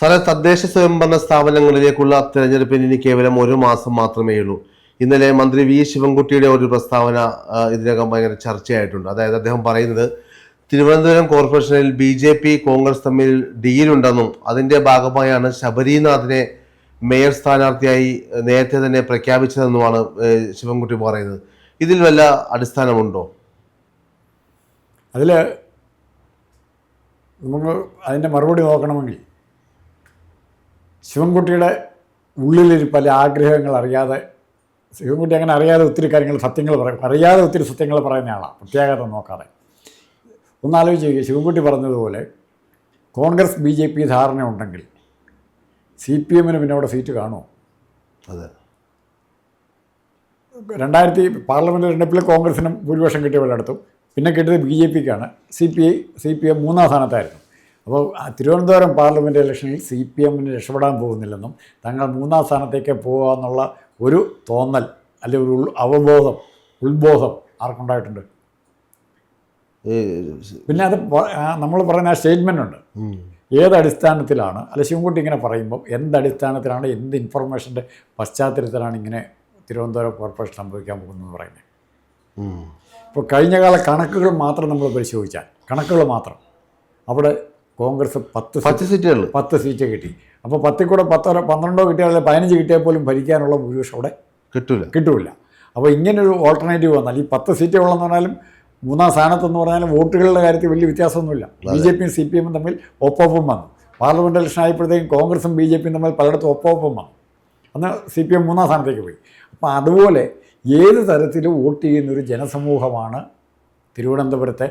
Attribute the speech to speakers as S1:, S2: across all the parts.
S1: സാറെ തദ്ദേശ സ്വയംഭരണ സ്ഥാപനങ്ങളിലേക്കുള്ള തെരഞ്ഞെടുപ്പിന് ഇനി കേവലം ഒരു മാസം മാത്രമേ ഉള്ളൂ ഇന്നലെ മന്ത്രി വി ശിവൻകുട്ടിയുടെ ഒരു പ്രസ്താവന ഇതിനകം ഭയങ്കര ചർച്ചയായിട്ടുണ്ട് അതായത് അദ്ദേഹം പറയുന്നത് തിരുവനന്തപുരം കോർപ്പറേഷനിൽ ബി ജെ പി കോൺഗ്രസ് തമ്മിൽ ഡീലുണ്ടെന്നും അതിൻ്റെ ഭാഗമായാണ് ശബരിനാഥിനെ മേയർ സ്ഥാനാർത്ഥിയായി നേരത്തെ തന്നെ പ്രഖ്യാപിച്ചതെന്നുമാണ് ശിവൻകുട്ടി പറയുന്നത് ഇതിൽ വല്ല അടിസ്ഥാനമുണ്ടോ
S2: അതിൽ നമുക്ക് അതിൻ്റെ മറുപടി നോക്കണമെങ്കിൽ ശിവൻകുട്ടിയുടെ പല ആഗ്രഹങ്ങൾ അറിയാതെ ശിവൻകുട്ടി അങ്ങനെ അറിയാതെ ഒത്തിരി കാര്യങ്ങൾ സത്യങ്ങൾ പറയും അറിയാതെ ഒത്തിരി സത്യങ്ങൾ പറയുന്ന ആളാണ് പ്രത്യേകത നോക്കാതെ ഒന്നാലോചിച്ച് നോക്കിയാൽ ശിവൻകുട്ടി പറഞ്ഞതുപോലെ കോൺഗ്രസ് ബി ജെ പി ധാരണ ഉണ്ടെങ്കിൽ സി പി എമ്മിന് പിന്നെ അവിടെ സീറ്റ് കാണുമോ അതെ രണ്ടായിരത്തി പാർലമെൻറ്റ് തിരഞ്ഞെടുപ്പിൽ കോൺഗ്രസിനും ഭൂരിപക്ഷം കിട്ടിയ അടുത്തും പിന്നെ കിട്ടിയത് ബി ജെ പിക്കാണ് C P I C P M മൂന്നാം സ്ഥാനത്തായിരുന്നു അപ്പോൾ തിരുവനന്തപുരം പാർലമെൻറ്റ് ഇലക്ഷനിൽ സി പി എമ്മിന് രക്ഷപ്പെടാൻ പോകുന്നില്ലെന്നും തങ്ങൾ മൂന്നാം സ്ഥാനത്തേക്ക് പോകുക എന്നുള്ള ഒരു തോന്നൽ അല്ലെ ഒരു അവബോധം ഉത്ബോധം ആർക്കുണ്ടായിട്ടുണ്ട് പിന്നെ അത് നമ്മൾ പറയുന്ന ആ സ്റ്റേറ്റ്മെൻ്റ് ഉണ്ട് ഏതടിസ്ഥാനത്തിലാണ് അല്ല ശിവൻകുട്ടി ഇങ്ങനെ പറയുമ്പോൾ എന്തടിസ്ഥാനത്തിലാണ് എന്ത് ഇൻഫർമേഷൻ്റെ പശ്ചാത്തലത്തിലാണ് ഇങ്ങനെ തിരുവനന്തപുരം കോർപ്പറേഷൻ സംഭവിക്കാൻ പോകുന്നതെന്ന് പറയുന്നത് ഇപ്പോൾ കഴിഞ്ഞകാല കണക്കുകൾ മാത്രം നമ്മൾ പരിശോധിച്ചാൽ കണക്കുകൾ മാത്രം അവിടെ കോൺഗ്രസ് പത്ത് പത്ത് സീറ്റുകൾ പത്ത് സീറ്റ് കിട്ടി അപ്പോൾ പത്തിൽ കൂടെ പത്തോ പന്ത്രണ്ടോ കിട്ടിയാൽ പതിനഞ്ച് കിട്ടിയാൽ പോലും ഭരിക്കാനുള്ള ഭൂരിപക്ഷം അവിടെ കിട്ടൂല കിട്ടൂല അപ്പോൾ ഇങ്ങനൊരു ഓൾട്ടർനേറ്റീവ് വന്നാൽ ഈ പത്ത് ഉള്ളതെന്ന് പറഞ്ഞാലും മൂന്നാം സ്ഥാനത്തെന്ന് പറഞ്ഞാൽ വോട്ടുകളുടെ കാര്യത്തിൽ വലിയ വ്യത്യാസമൊന്നുമില്ല ബി ജെ പിയും സി പി എമ്മും തമ്മിൽ ഒപ്പൊപ്പം വന്നു പാർലമെൻറ്റ് ഇലക്ഷൻ ആയപ്പോഴത്തേക്കും കോൺഗ്രസും ബി ജെ പിയും തമ്മിൽ പലയിടത്തും ഒപ്പൊപ്പം വന്നു അന്ന് സി പി എം മൂന്നാം സ്ഥാനത്തേക്ക് പോയി അപ്പോൾ അതുപോലെ ഏത് തരത്തിലും വോട്ട് ചെയ്യുന്നൊരു ജനസമൂഹമാണ് തിരുവനന്തപുരത്തെ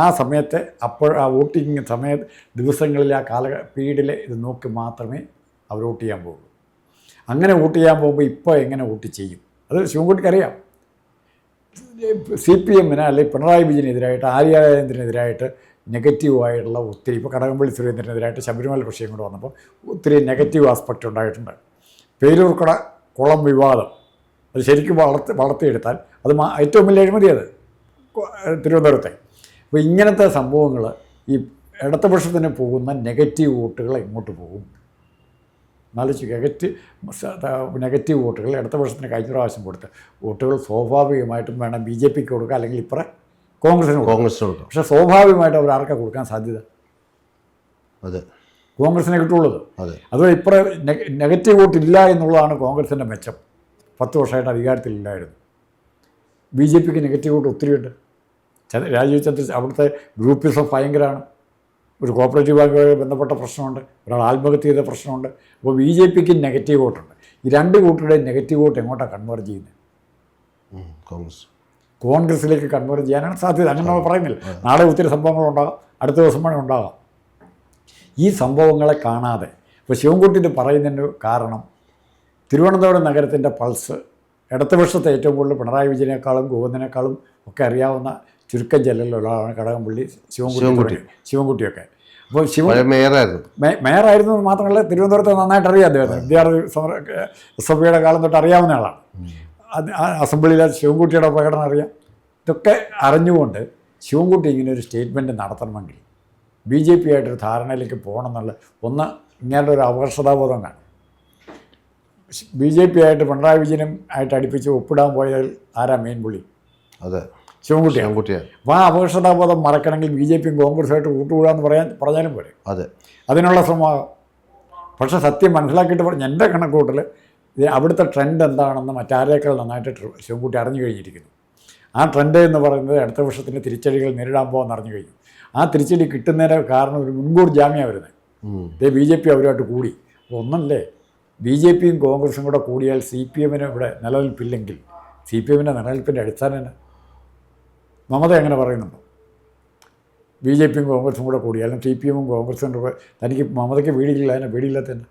S2: ആ സമയത്ത് അപ്പോൾ ആ വോട്ടിങ് സമയ ദിവസങ്ങളിൽ ആ കാല പീരീഡിലെ ഇത് നോക്കി മാത്രമേ അവർ വോട്ട് ചെയ്യാൻ പോകുള്ളൂ അങ്ങനെ വോട്ട് ചെയ്യാൻ പോകുമ്പോൾ ഇപ്പോൾ എങ്ങനെ വോട്ട് ചെയ്യും അത് അറിയാം സി പി എമ്മിന് അല്ലെങ്കിൽ പിണറായി വിജയനെതിരായിട്ട് ആര്യ നെഗറ്റീവായിട്ടുള്ള ഒത്തിരി ഇപ്പോൾ കടകംപള്ളി സുരേന്ദ്രനെതിരായിട്ട് ശബരിമല പ്രശ്നം കൊണ്ട് വന്നപ്പോൾ ഒത്തിരി നെഗറ്റീവ് ആസ്പെക്റ്റ് ഉണ്ടായിട്ടുണ്ട് പേരൂർക്കട കുളം വിവാദം അത് ശരിക്കും വളർത്തി വളർത്തിയെടുത്താൽ അത് ഏറ്റവും വലിയ അഴിമതി അത് തിരുവനന്തപുരത്തെ അപ്പോൾ ഇങ്ങനത്തെ സംഭവങ്ങൾ ഈ ഇടതുപക്ഷത്തിന് പോകുന്ന നെഗറ്റീവ് വോട്ടുകൾ എങ്ങോട്ട് പോകും എന്നാലോചിച്ച് നെഗറ്റ് നെഗറ്റീവ് വോട്ടുകൾ ഇടതുപക്ഷത്തിന് കഴിഞ്ഞ പ്രാവശ്യം കൊടുത്ത് വോട്ടുകൾ സ്വാഭാവികമായിട്ടും വേണം ബി ജെ പിക്ക് കൊടുക്കുക അല്ലെങ്കിൽ ഇപ്പറ കോൺഗ്രസിന് കോൺഗ്രസ് കൊടുക്കും പക്ഷേ സ്വാഭാവികമായിട്ട് അവർ ആർക്കാണ് കൊടുക്കാൻ സാധ്യത അതെ കോൺഗ്രസിനെ കിട്ടുള്ളത് അതെ അതുപോലെ ഇപ്പറ നെഗറ്റീവ് വോട്ടില്ല എന്നുള്ളതാണ് കോൺഗ്രസിൻ്റെ മെച്ചം പത്ത് വർഷമായിട്ട് അധികാരത്തിലില്ലായിരുന്നു ബി ജെ പിക്ക് നെഗറ്റീവ് വോട്ട് ഒത്തിരിയുണ്ട് രാജീവ് ചന്ദ്ര അവിടുത്തെ ഗ്രൂപ്പിസം ഭയങ്കരമാണ് ഒരു കോപ്പറേറ്റീവ് ബാങ്കുമായി ബന്ധപ്പെട്ട പ്രശ്നമുണ്ട് ഒരാൾ ആത്മഹത്യ ചെയ്ത പ്രശ്നമുണ്ട് അപ്പോൾ ബി ജെ പിക്ക് നെഗറ്റീവ് വോട്ടുണ്ട് ഈ രണ്ട് കൂട്ടരുടെയും നെഗറ്റീവ് വോട്ട് എങ്ങോട്ടാണ് കൺവേർജ് ചെയ്യുന്നത് കോൺഗ്രസ് കോൺഗ്രസിലേക്ക് കൺവേർജ് ചെയ്യാനാണ് സാധ്യത അങ്ങനെ നമ്മൾ പറയുന്നില്ല നാളെ ഒത്തിരി ഉണ്ടാകാം അടുത്ത ദിവസം വേണേ ഉണ്ടാകാം ഈ സംഭവങ്ങളെ കാണാതെ ഇപ്പോൾ ശിവൻകുട്ടിൻ്റെ പറയുന്നതിന് കാരണം തിരുവനന്തപുരം നഗരത്തിൻ്റെ പൾസ് ഇടതുപക്ഷത്തെ ഏറ്റവും കൂടുതൽ പിണറായി വിജയനേക്കാളും ഗോവിന്ദനേക്കാളും ഒക്കെ അറിയാവുന്ന ചുരുക്കം ചെല്ലലുള്ള ആളാണ് കടകംപള്ളി ശിവൻകുട്ടി ശിവൻകുട്ടിയൊക്കെ
S1: അപ്പോൾ ശിവൻ മേയറായിരുന്നു
S2: മേയറായിരുന്നു മാത്രമല്ല തിരുവനന്തപുരത്ത് നന്നായിട്ട് അറിയാം അദ്ദേഹത്തെ വിദ്യാർത്ഥി സഭയുടെ കാലം തൊട്ട് അറിയാവുന്ന ആളാണ് അസംബ്ലിയിലെ ശിവൻകുട്ടിയുടെ പ്രകടനം അറിയാം ഇതൊക്കെ അറിഞ്ഞുകൊണ്ട് ശിവൻകുട്ടി ഇങ്ങനെ ഒരു സ്റ്റേറ്റ്മെൻറ്റ് നടത്തണമെങ്കിൽ ബി ജെ പി ആയിട്ടൊരു ധാരണയിലേക്ക് പോകണം എന്നുള്ള ഒന്ന് ഇങ്ങനെയുള്ള ഒരു അപകർഷതാബോധം കാണും ബി ജെ പി ആയിട്ട് പിണറായി വിജയനും ആയിട്ട് അടുപ്പിച്ച് ഒപ്പിടാൻ പോയാൽ ആരാ മെയിൻ പുള്ളി അതെ ശിവൻകുട്ടിയാണ് ശിവൻകുട്ടിയാണ് അപ്പോൾ ആ അപകർഷതാബോധം മറക്കണമെങ്കിൽ ബി ജെ പിയും കോൺഗ്രസ്സുമായിട്ട് കൂട്ടുകൂടാന്ന് എന്ന് പറയാൻ പറഞ്ഞാലും പോരെ അതെ അതിനുള്ള ശ്രമ പക്ഷേ സത്യം മനസ്സിലാക്കിയിട്ട് പറഞ്ഞു എൻ്റെ കണക്കൂട്ടൽ അവിടുത്തെ ട്രെൻഡ് എന്താണെന്ന് മറ്റാരേക്കാൾ നന്നായിട്ട് ശിവൻകുട്ടി അറിഞ്ഞു കഴിഞ്ഞിരിക്കുന്നു ആ ട്രെൻഡ് എന്ന് പറയുന്നത് അടുത്ത വർഷത്തിൻ്റെ തിരിച്ചടികൾ നേരിടാൻ പോകാൻ അറിഞ്ഞു കഴിഞ്ഞു ആ തിരിച്ചടി കിട്ടുന്നതിന് കാരണം ഒരു മുൻകൂർ ജാമ്യം വരുന്നത് ഇതേ ബി ജെ പി അവരുമായിട്ട് കൂടി അപ്പോൾ ഒന്നല്ലേ ബി ജെ പിയും കോൺഗ്രസും കൂടെ കൂടിയാൽ സി പി എമ്മിന് ഇവിടെ നിലനിൽപ്പില്ലെങ്കിൽ സി പി എമ്മിൻ്റെ നിലനിൽപ്പിൻ്റെ അടിസ്ഥാനം മമത അങ്ങനെ പറയുന്നുണ്ട് ബി ജെ പിയും കോൺഗ്രസും കൂടെ കൂടി അല്ലെങ്കിൽ സി പി എമ്മും കോൺഗ്രസും കൂടെ തനിക്ക് മമതയ്ക്ക് വീടില്ല അതിനെ തന്നെ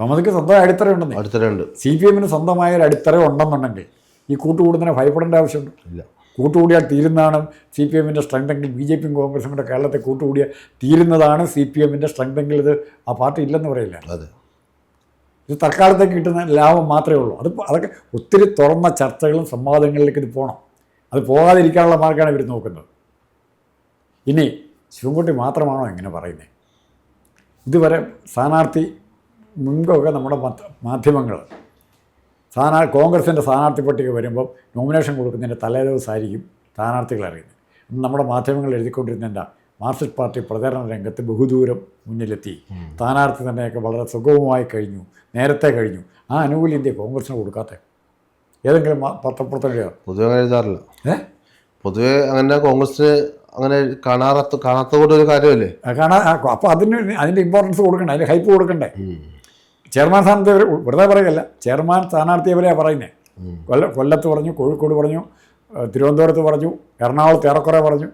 S2: മമതയ്ക്ക് സ്വന്തം അടിത്തറ ഉണ്ടെന്ന് അടിത്തറയുണ്ട് സി പി എമ്മിന് സ്വന്തമായ ഒരു അടിത്തറ ഉണ്ടെന്നുണ്ടെങ്കിൽ ഈ കൂട്ടുകൂടുന്നതിനെ ഭയപ്പെടേണ്ട ആവശ്യമുണ്ട് ഇല്ല കൂട്ടുകൂടിയാൽ തീരുന്നതാണ് സി പി എമ്മിൻ്റെ സ്ട്രെങ്തെങ്കിൽ ബി ജെ പിയും കോൺഗ്രസും കൂടെ കേരളത്തെ കൂട്ടുകൂടിയാൽ തീരുന്നതാണ് സി പി എമ്മിൻ്റെ സ്ട്രെങ്തെങ്കിൽ ഇത് ആ പാർട്ടി ഇല്ലെന്ന് പറയില്ല അതെ ഇത് തൽക്കാലത്തേക്ക് കിട്ടുന്ന ലാഭം മാത്രമേ ഉള്ളൂ അത് അതൊക്കെ ഒത്തിരി തുറന്ന ചർച്ചകളും സംവാദങ്ങളിലേക്ക് ഇത് പോകണം അത് പോകാതിരിക്കാനുള്ള മാർഗ്ഗമാണ് ഇവർ നോക്കുന്നത് ഇനി ശിവൻകുട്ടി മാത്രമാണോ ഇങ്ങനെ പറയുന്നത് ഇതുവരെ സ്ഥാനാർത്ഥി മുൻപൊക്കെ നമ്മുടെ മാധ്യമങ്ങൾ സ്ഥാനാർ കോൺഗ്രസിൻ്റെ സ്ഥാനാർത്ഥി പട്ടിക വരുമ്പോൾ നോമിനേഷൻ കൊടുക്കുന്നതിൻ്റെ തലേ ദിവസമായിരിക്കും സ്ഥാനാർത്ഥികൾ അറിയുന്നത് നമ്മുടെ മാധ്യമങ്ങൾ എഴുതിക്കൊണ്ടിരുന്നതിൻ്റെ മാർക്സിസ്റ്റ് പാർട്ടി പ്രചരണ രംഗത്ത് ബഹുദൂരം മുന്നിലെത്തി സ്ഥാനാർത്ഥി തന്നെയൊക്കെ വളരെ സുഗമമായി കഴിഞ്ഞു നേരത്തെ കഴിഞ്ഞു ആ ആനുകൂല്യം ഇന്ത്യ കോൺഗ്രസിന് കൊടുക്കാത്ത ഏതെങ്കിലും പത്രപ്രവർത്തകയോ
S1: പൊതുവെ എഴുതാറില്ല ഏഹ് പൊതുവെ അങ്ങനെ കോൺഗ്രസിന് അങ്ങനെ കാണാറത്ത് കാണാത്ത കൂടെ ഒരു കാര്യമല്ലേ
S2: കാണാ അപ്പോൾ അതിന് അതിൻ്റെ ഇമ്പോർട്ടൻസ് കൊടുക്കണ്ടേ അതിന് ഹൈപ്പ് കൊടുക്കണ്ടേ ചെയർമാൻ സ്ഥാനത്തെ വെറുതെ പറയല്ല ചെയർമാൻ സ്ഥാനാർത്ഥിയവരെയാണ് പറയുന്നത് കൊല്ല കൊല്ലത്ത് പറഞ്ഞു കോഴിക്കോട് പറഞ്ഞു തിരുവനന്തപുരത്ത് പറഞ്ഞു എറണാകുളത്ത് ഏറെക്കുറെ പറഞ്ഞു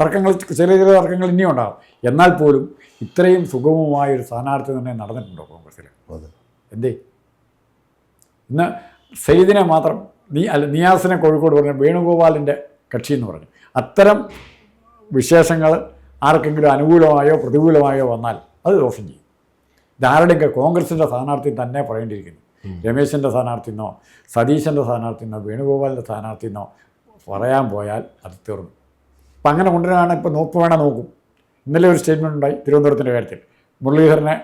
S2: തർക്കങ്ങൾ ചെറിയ ചെറിയ തർക്കങ്ങൾ ഇനിയും ഉണ്ടാകും എന്നാൽ പോലും ഇത്രയും സുഗമമായ ഒരു സ്ഥാനാർത്ഥി തന്നെ നടന്നിട്ടുണ്ടോ കോൺഗ്രസ്സിൽ എന്തേ ഇന്ന് സെയ്ദിനെ മാത്രം നീ അല്ല നിയാസിനെ കോഴിക്കോട് പറഞ്ഞു വേണുഗോപാലിൻ്റെ കക്ഷി എന്ന് പറഞ്ഞു അത്തരം വിശേഷങ്ങൾ ആർക്കെങ്കിലും അനുകൂലമായോ പ്രതികൂലമായോ വന്നാൽ അത് ദോഷം ചെയ്യും ധാരടെയൊക്കെ കോൺഗ്രസിൻ്റെ സ്ഥാനാർത്ഥി തന്നെ പറയേണ്ടിയിരിക്കുന്നു രമേശിൻ്റെ സ്ഥാനാർത്ഥിന്നോ സതീശൻ്റെ സ്ഥാനാർത്ഥിന്നോ വേണുഗോപാലിൻ്റെ സ്ഥാനാർത്ഥിന്നോ പറയാൻ പോയാൽ അത് തീർന്നു അപ്പം അങ്ങനെ കൊണ്ടുവരാണ് ഇപ്പോൾ നോക്ക് വേണേൽ നോക്കും ഇന്നലെ ഒരു സ്റ്റേറ്റ്മെൻ്റ് ഉണ്ടായി തിരുവനന്തപുരത്തിൻ്റെ കാര്യത്തിൽ മുരളീധരനെ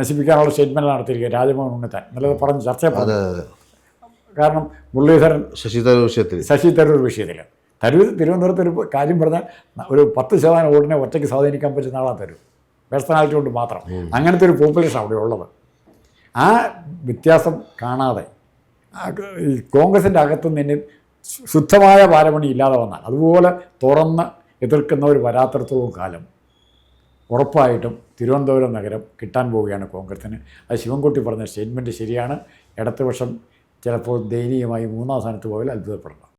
S2: നശിപ്പിക്കാനുള്ള സ്റ്റേറ്റ്മെൻറ്റ് നടത്തിയിരിക്കുക രാജഭവൻ ഉണ്ണിത്താൻ ഇന്നലെ പറഞ്ഞ് ചർച്ച കാരണം മുരളീധരൻ
S1: ശശി തരൂർ വിഷയത്തിൽ
S2: ശശി തരൂർ വിഷയത്തിൽ തരൂർ തിരുവനന്തപുരത്ത് ഒരു കാര്യം പറഞ്ഞാൽ ഒരു പത്ത് ശതമാനം വോട്ടിനെ ഒറ്റയ്ക്ക് സ്വാധീനിക്കാൻ പറ്റുന്ന ആളാ തരൂർ പേഴ്സണാലിറ്റി കൊണ്ട് മാത്രം അങ്ങനത്തെ ഒരു പോപ്പുലേഷൻ അവിടെ ഉള്ളത് ആ വ്യത്യാസം കാണാതെ ഈ കോൺഗ്രസിൻ്റെ അകത്തു നിന്ന് ശുദ്ധമായ പാരമണി ഇല്ലാതെ വന്നാൽ അതുപോലെ തുറന്ന് എതിർക്കുന്നവർ വരാത്തടത്തോളം കാലം ഉറപ്പായിട്ടും തിരുവനന്തപുരം നഗരം കിട്ടാൻ പോവുകയാണ് കോൺഗ്രസിന് അത് ശിവൻകുട്ടി പറഞ്ഞ സ്റ്റേറ്റ്മെൻറ്റ് ശരിയാണ് ഇടത്തുപക്ഷം ചിലപ്പോൾ ദയനീയമായി മൂന്നാം സ്ഥാനത്ത് പോയാൽ അത്ഭുതപ്പെടണം